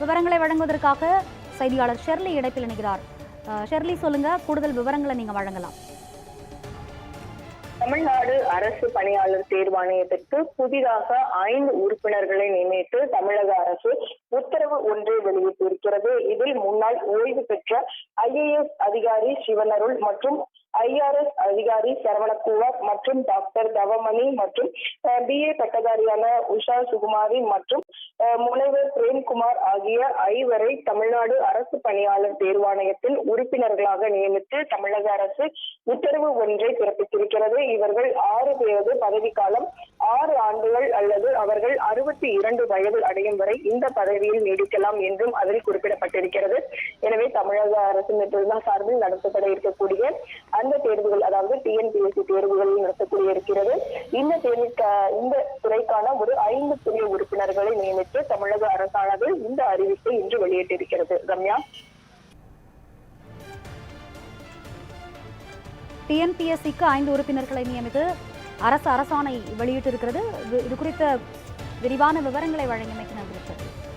விவரங்களை வழங்குவதற்காக செய்தியாளர் ஷெர்லி இடைப்பில் இணைகிறார். ஷெர்லி சொல்லுங்க கூடுதல் விவரங்களை நீங்க வழங்கலாம். தமிழ்நாடு அரசு பணியாளர் தேர்வாணையத்திற்கு புதிதாக ஐந்து உறுப்பினர்களை நியமித்து தமிழக அரசு உத்தரவு ஒன்றை வெளியிட்டிருக்கிறது. இதில் முன்னாள் ஓய்வு பெற்ற ஐஏஎஸ் அதிகாரி சிவனருள் மற்றும் ஐஆர்எஸ் அதிகாரி சரவணகுமார் மற்றும் டாக்டர் தவமணி மற்றும் பிஏ பட்டதாரியான உஷா சுகுமாரி மற்றும் முனைவர் பிரேம்குமார் ஆகிய ஐவரை தமிழ்நாடு அரசு பணியாளர் தேர்வாணையத்தில் உறுப்பினர்களாக நியமித்து தமிழக அரசு உத்தரவு ஒன்றை பிறப்பித்திருக்கிறது. இவர்கள் ஆறு பேரது பதவிக்காலம் ஆறு ஆண்டுகள் அல்லது அவர்கள் இரண்டு வயது அடையும் வரை இந்த பதவியில் நீடிக்கலாம் என்றும் அதில் குறிப்பிடப்பட்டிருக்கிறது. எனவே தமிழக அரசின் நிர்வாக சார்பில் நடத்தப்பட இருக்கக்கூடிய அந்த தேர்வுகள் அதாவது டிஎன்பிஎஸ்சி தேர்வுகளில் நடத்தக்கூடிய இருக்கிறது. இந்த தேர்வுக்கு இந்த துறைக்கான ஒரு ஐந்து புதிய உறுப்பினர்களை நியமித்து தமிழக அரசானது இந்த அறிவிப்பை இன்று வெளியிட்டிருக்கிறது. ரம்யா டிஎன்பிஎஸ்சிக்கு ஐந்து உறுப்பினர்களை நியமித்து அரசு அரசாணை வெளியிட்டிருக்கிறது. இது குறித்த விரிவான விவரங்களை வழங்கியமைக்கு நன்றி.